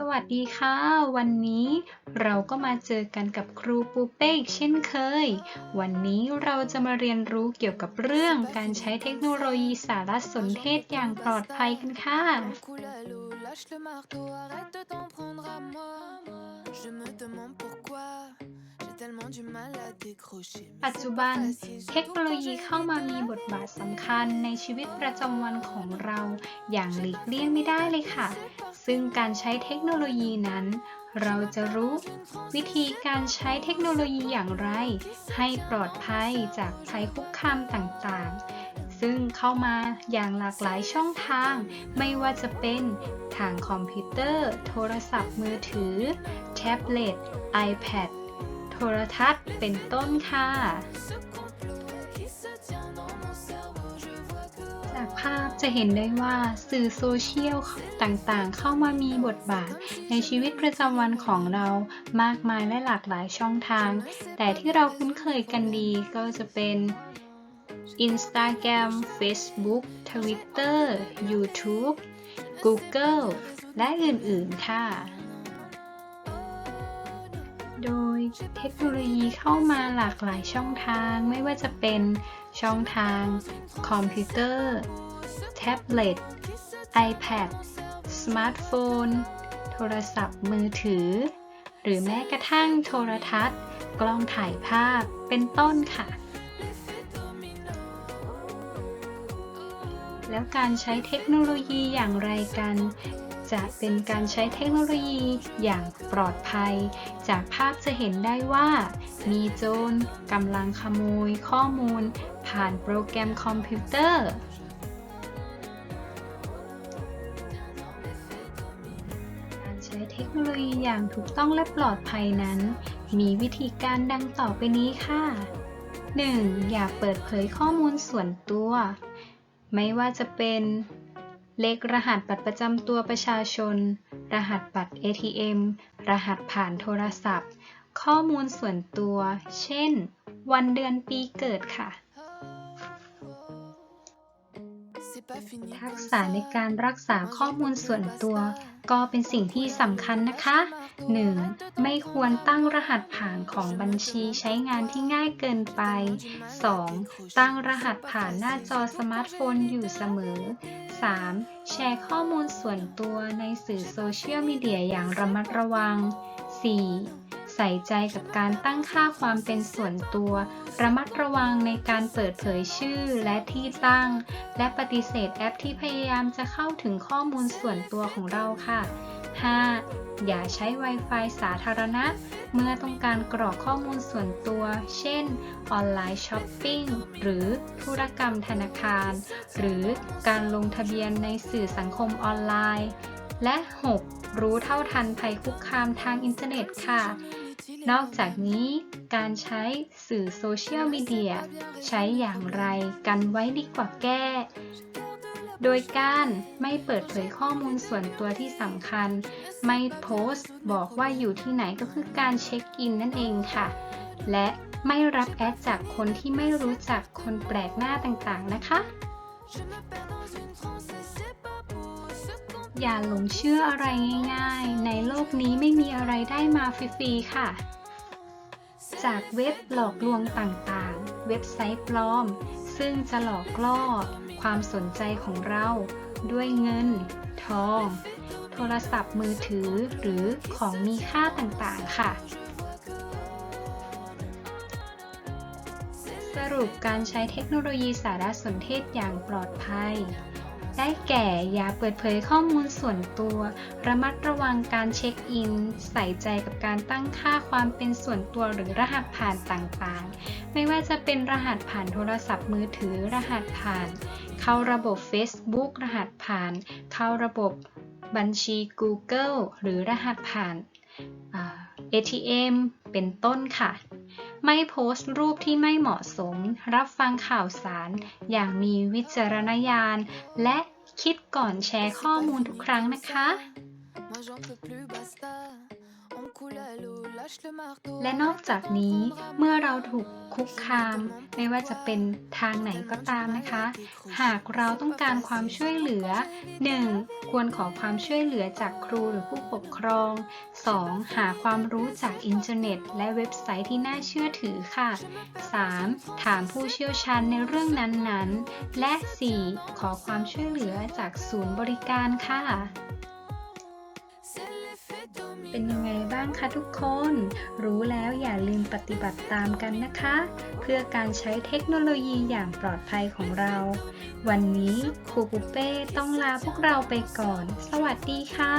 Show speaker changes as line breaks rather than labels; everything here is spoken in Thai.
สวัสดีค่ะ วันนี้เราก็มาเจอกันกับครูปูเป้อีกเช่นเคย วันนี้เราจะมาเรียนรู้เกี่ยวกับเรื่องการใช้เทคโนโลยีสารสนเทศอย่างปลอดภัยกันค่ะ
Je me demande pourquoi j'ai tellement du mal à décrocher. Mais
ปัจ
c'est
จุบัน
pas facile,
เทคโนโลยีเข้ามามีบทบาทสำคัญในชีวิตประจำวันของเราอย่างหลีกเลี่ยงไม่ได้เลยค่ะ ซึ่งการใช้เทคโนโลยีนั้น เราจะรู้ วิธีการใช้เทคโนโลยีอย่างไร ให้ปลอดภัยจากภัยคุกคามต่างๆ ซึ่งเข้ามาอย่างหลากหลายช่องทาง ไม่ว่าจะเป็นทางคอมพิวเตอร์ โทรศัพท์มือถือ แท็บเล็ต iPad โทรทัศน์เป็นต้นค่ะ จากภาพจะเห็นได้ว่าสื่อโซเชียลต่างๆ เข้ามามีบทบาท ในชีวิตประจำวันของเรามากมายและหลากหลายช่องทาง แต่ที่เราคุ้นเคยกันดีก็จะเป็น Instagram Facebook Twitter YouTube Google และอื่น ๆ ค่ะ โดยเทคโนโลยีเข้ามาหลากหลายช่องทางไม่ว่าจะเป็นช่องทางคอมพิวเตอร์ แท็บเล็ต iPad สมาร์ทโฟน โทรศัพท์มือถือ หรือแม้กระทั่งโทรทัศน์ กล้องถ่ายภาพเป็นต้นค่ะ แล้วการใช้เทคโนโลยีอย่างไรกัน จะเป็นการใช้เทคโนโลยีอย่างปลอดภัย จากภาพจะเห็นได้ว่า มีโจรกำลังขโมยข้อมูล ผ่านโปรแกรมคอมพิวเตอร์ การใช้เทคโนโลยีอย่างถูกต้องและปลอดภัยนั้น มีวิธีการดังต่อไปนี้ค่ะ 1. อย่าเปิดเผยข้อมูลส่วนตัว ไม่ว่าจะเป็น เลขรหัสบัตรประจำตัวประชาชน รหัสบัตร ATM รหัสผ่านโทรศัพท์ ข้อมูลส่วนตัว เช่น วันเดือนปีเกิดค่ะ ทักษะในการรักษาข้อมูลส่วนตัว ก็เป็นสิ่งที่สำคัญนะคะ 1. ไม่ควรตั้งรหัสผ่านของบัญชีใช้งานที่ง่ายเกินไป 2. ตั้งรหัสผ่านหน้าจอสมาร์ทโฟนอยู่เสมอ 3. แชร์ข้อมูลส่วนตัวในสื่อโซเชียลมีเดียอย่างระมัดระวัง 4. ใส่ใจกับการตั้งค่าความเป็นส่วนตัว ระมัดระวังในการเปิดเผยชื่อและที่ตั้ง และปฏิเสธแอปที่พยายามจะเข้าถึงข้อมูลส่วนตัวของเราค่ะ 5. อย่าใช้ Wi-Fi สาธารณะ เมื่อต้องการกรอกข้อมูลส่วนตัว เช่น ออนไลน์ช้อปปิ้ง หรือธุรกรรมธนาคาร หรือการลงทะเบียนในสื่อสังคมออนไลน์ และ 6. รู้เท่าทันภัยคุกคามทางอินเทอร์เน็ตค่ะ นอกจากนี้การใช้สื่อโซเชียลมีเดียใช้อย่างไรกันไว้ดีกว่าแก้ โดยการไม่เปิดเผยข้อมูลส่วนตัวที่สำคัญ ไม่โพสต์บอกว่าอยู่ที่ไหนก็คือการเช็คอินนั่นเองค่ะ และไม่รับแอดจากคนที่ไม่รู้จักคนแปลกหน้าต่างๆนะคะ อย่าหลงเชื่ออะไรง่ายๆ ในโลกนี้ไม่มีอะไรได้มาฟรีๆ ค่ะ จากเว็บหลอกลวงต่างๆ เว็บไซต์ปลอม ซึ่งจะหลอกล่อ ความสนใจของเราด้วยเงิน ทอง โทรศัพท์มือถือหรือของมีค่าต่างๆ ค่ะ สรุปการใช้เทคโนโลยีสารสนเทศอย่างปลอดภัย ได้แก่ อย่าเปิดเผยข้อมูลส่วนตัว ระมัดระวังการเช็คอิน ใส่ใจกับการตั้งค่าความเป็นส่วนตัวหรือรหัสผ่านต่างๆ ไม่ว่าจะเป็นรหัสผ่านโทรศัพท์มือถือ รหัสผ่าน เข้าระบบ Facebook รหัสผ่าน เข้าระบบบัญชี Google หรือรหัสผ่าน ATM เป็นต้นค่ะ ไม่โพสต์รูปที่ไม่เหมาะสม รับฟังข่าวสาร อย่างมีวิจารณญาณ และคิดก่อนแชร์ข้อมูลทุกครั้งนะคะ และนอกจากนี้เมื่อเราถูกคุกคาม ไม่ว่าจะเป็นทางไหนก็ตามนะคะ หากเราต้องการความช่วยเหลือ 1. ควรขอความช่วยเหลือจากครูหรือผู้ปกครอง 2. หาความรู้จากอินเทอร์เน็ต และเว็บไซต์ที่น่าเชื่อถือค่ะ 3. ถามผู้เชี่ยวชาญในเรื่องนั้นๆ และ 4. ขอความช่วยเหลือจากศูนย์บริการค่ะ เป็นยังไงบ้างคะทุกคน รู้แล้วอย่าลืมปฏิบัติตามกันนะคะ เพื่อการใช้เทคโนโลยีอย่างปลอดภัยของเรา วันนี้ครูปุเป้ต้องลาพวกเราไปก่อน สวัสดีค่ะ